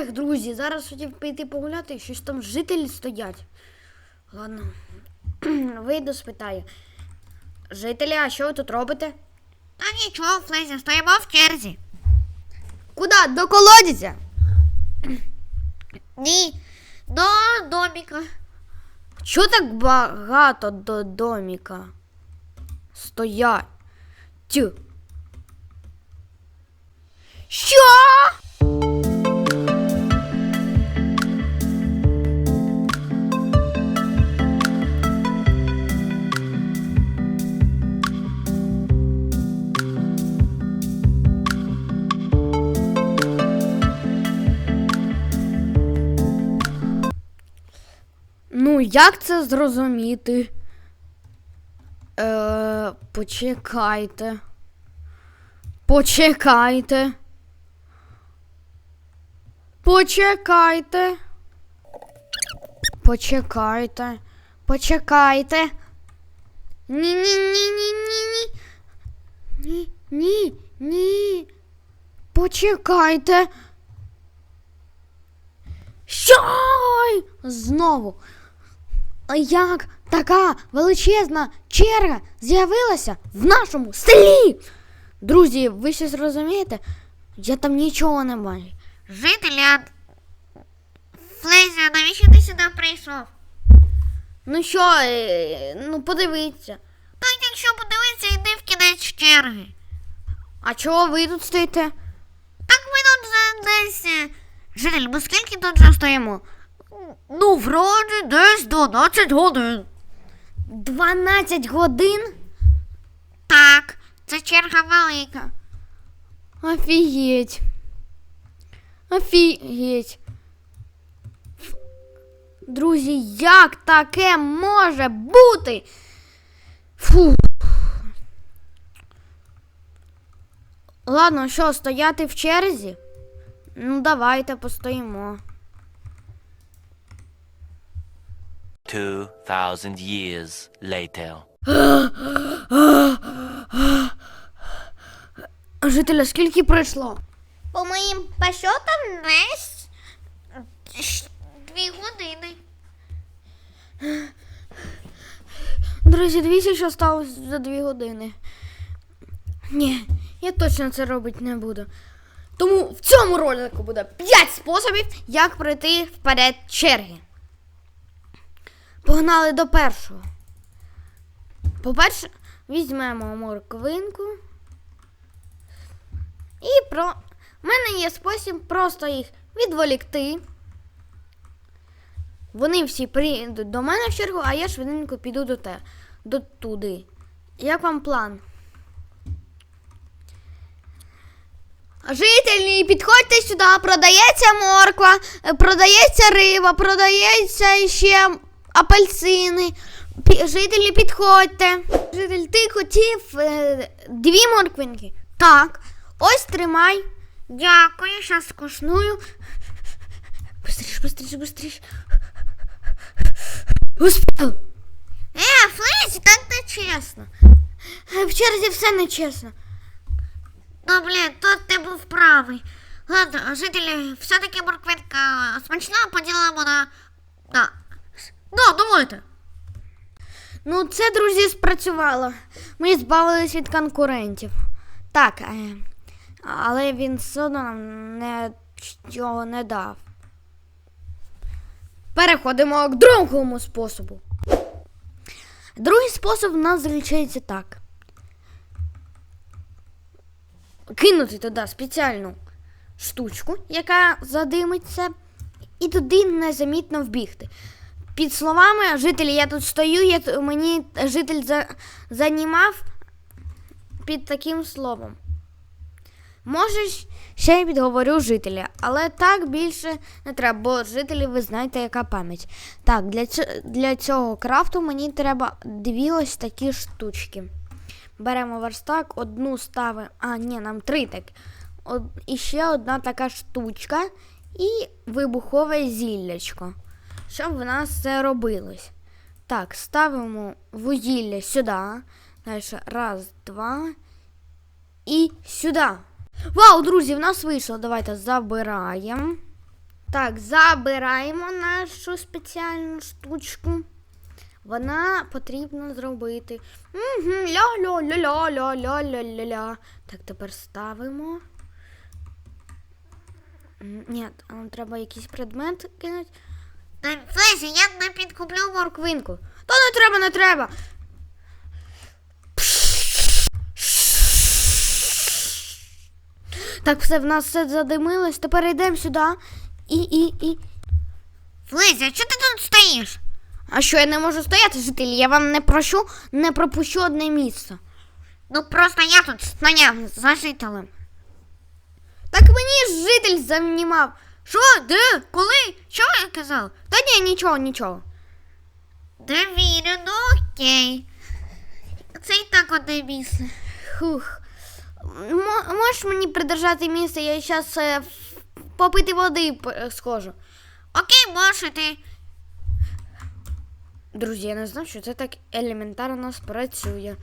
Ех, друзі, зараз хотів піти погуляти, щось там жителі стоять. Ладно, вийду, спитаю. Жителі, а що ви тут робите? Та нічого, Флезі, стоїмо в черзі. Куда? До колодязя? Ні, до доміка. Чого так багато до доміка? Стоять. Тю. Що? Як це зрозуміти? Е, почекайте. Почекайте. Почекайте. Почекайте. Почекайте. Ні-ні-ні-ні-ні-ні. Ні, ні, ні. Почекайте. Що? Знову. А Як така величезна черга з'явилася в нашому селі? Друзі, ви щось розумієте? Я там нічого не бачу. Жителі, а... Флезі, навіщо ти сюди прийшов? Ну що, е, ну подивіться. Так якщо подивитися, йди в кінець черги. А чого ви тут стоїте? Так ми тут десь. е, Житель, ми скільки тут вже стоїмо? Ну, вроді десь 12 годин. 12 годин? Так, це черга велика. Офігеть. Офігеть. Друзі, як таке може бути? Фу. Ладно, що, стояти в черзі? Ну, давайте постоїмо. 2,000 years later. Жителя, скільки пройшло? По моїм пощотам десь дві години. Друзі, дивіться, що сталося за дві години. Ні, я точно це робити не буду. Тому в цьому ролику буде 5 способів, як пройти вперед черги. Погнали до першого. По-перше, візьмемо морквинку. І про. У мене є спосіб просто їх відволікти. Вони всі прийдуть до мене в чергу, а я швиденько піду до те, до туди. Як вам план? Жителі, підходьте сюди, продається морква, продається риба, продається ще апельсини. Пі- Жителі, підходьте. Житель, ти хотів е, дві морквинки? Так. Ось тримай. Дякую, щас скушну. Кушную. Быстріш, быстріш, быстріш. Успів. Е, Флезі, так не чесно. Е, В черзі все нечесно. Ну, блін, тут ти був правий. Ладно, жителі, все-таки морквинка смачна, поділимо на. на. Ну, думайте. Ну, це, друзі, спрацювало. Ми збавились від конкурентів. Так, е, але він все одно нам нічого не дав. Переходимо к другому способу. Другий спосіб у нас залічається так. Кинути туди спеціальну штучку, яка задимиться, і туди незамітно вбігти. Під словами жителі, я тут стою, я, мені житель за, занімав під таким словом. Може, ще й підговорю жителя, але так більше не треба, бо жителі ви знаєте, яка пам'ять. Так, для, для цього крафту мені треба дві ось такі штучки. Беремо верстак, одну ставимо. А, ні, нам три так. І ще одна така штучка і вибухове зіллячко щоб в нас це робилось. Так, ставимо вугілля сюди. Далі раз, два. І сюди. Вау, друзі, в нас вийшло. Давайте забираємо. Так, забираємо нашу спеціальну штучку. Вона потрібно зробити. Угу, ля-ля-ля-ля-ля-ля-ля-ля. Так, тепер ставимо. Ні, нам треба якийсь предмет кинути. Флесі, я не підкуплю моркву. Квинку. Та не треба, не треба. Так, все, в нас все задимилось. Тепер йдемо сюди. І, і, і. Флесі, а чого ти тут стоїш? А що я не можу стояти, жителі? Я вам не прощу, не пропущу одне місце. Ну просто я тут стояв за жителем. Так мені ж житель занімав. Що? Де? Коли? Що я казав? Та ні, нічого, нічого. Ну окей. Це і так одне місце. Хух. Мо- можеш мені придержати місце, я зараз е, попити води схожу. Окей, можете. Друзі, я не знав, що це так елементарно спрацює.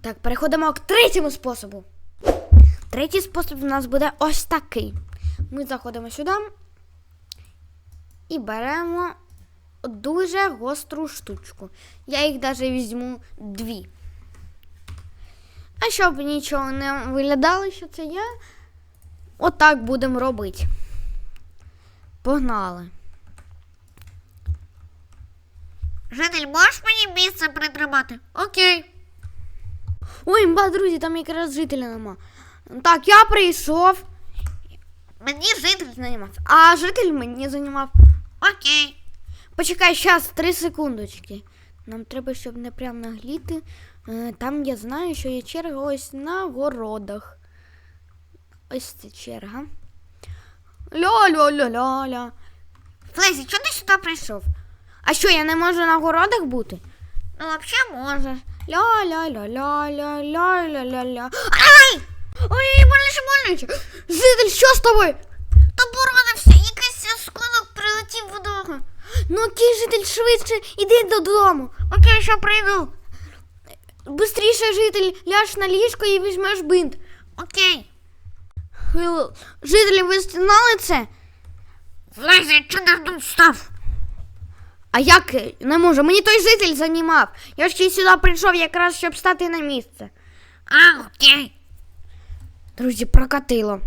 Так, переходимо к третьому способу. Третій спосіб у нас буде ось такий. Ми заходимо сюди і беремо дуже гостру штучку. Я їх навіть візьму дві. А щоб нічого не виглядало, що це я, отак будемо робити. Погнали. Житель, можеш мені місце притримати? Окей. Ой, мба, друзі, там якраз жителя нема. Так, я прийшов, Мені житель. займав. А житель мені займав. Окей. Почекай, зараз, три секундочки. Нам треба, щоб не прям нагліти. Е, Там я знаю, що є черга ось на городах. Ось це черга. Ля-ля-ля-ля-ля. Флесі, чого ти сюди прийшов? А що, я не можу на городах бути? Ну, взагалі можеш. Ля-ля-ля-ля-ля-ля-ля-ля-ля. Ай! Ой, боляче, боляче. Житель, що з тобою? То поранився, якийсь осколок прилетів в ногу. Ну, кій житель швидше, іди додому. Окей, що прийду. Бистріше, житель, ляж на ліжко і візьмеш бинт. Окей. Жителі, ви знали це? Флесі, чого тут став? А як не можу? Мені той житель занімав. Я ще й сюди прийшов якраз, щоб стати на місце. А, окей. Друзі, прокатило.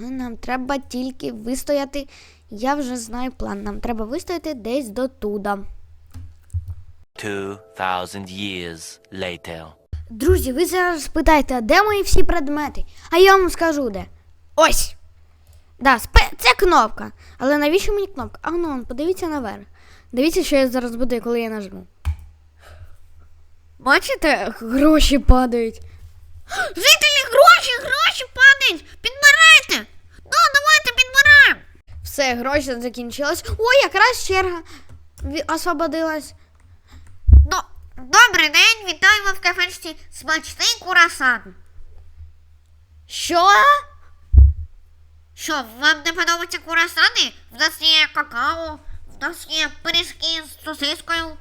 Нам треба тільки вистояти. Я вже знаю план. Нам треба вистояти десь до туда. Years later. Друзі, ви зараз спитаєте, а де мої всі предмети? А я вам скажу де. Ось. Да, спе- це кнопка. Але навіщо мені кнопка? А ну, подивіться наверх. Дивіться, що я зараз буду, коли я нажму. Бачите, гроші падають. Жителі, гроші, гроші падають. Підбирайте. Ну, давайте підбираємо. Все, гроші закінчились. О, якраз черга освободилась. Ну, добрий день, вітаємо в кафешці смачний курасан. Що? Що, вам не подобаються курасани? В нас є какао, в нас є пиріжки з сосискою.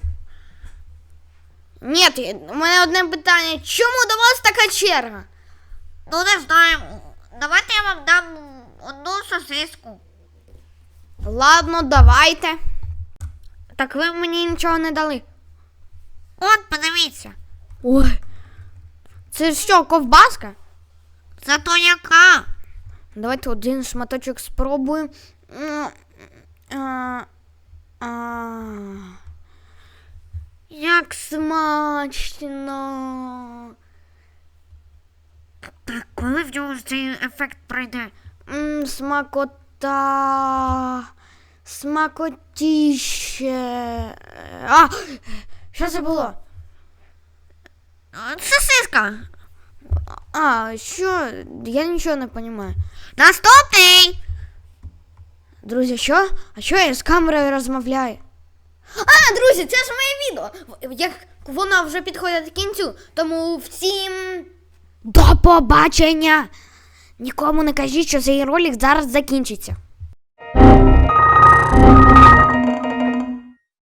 Ні, у мене одне питання. Чому до вас така черга? Ну, не знаю. Давайте я вам дам одну сосиску. Ладно, давайте. Так ви мені нічого не дали. От, подивіться. Ой. Це що, ковбаска? Зато яка? Давайте один шматочок спробуємо. А, а. Як смачно. Так, коли в нього цей ефект пройде? М, Смакота. Смакотіще. А! Що це було? Сосиска. А, що? Я нічого не розумію. Наступний. Друзі, що? А що я з камерою розмовляю? А, друзі, це ж моє відео. Як воно вже підходить до кінцю, тому всім до побачення. Нікому не кажіть, що цей ролик зараз закінчиться.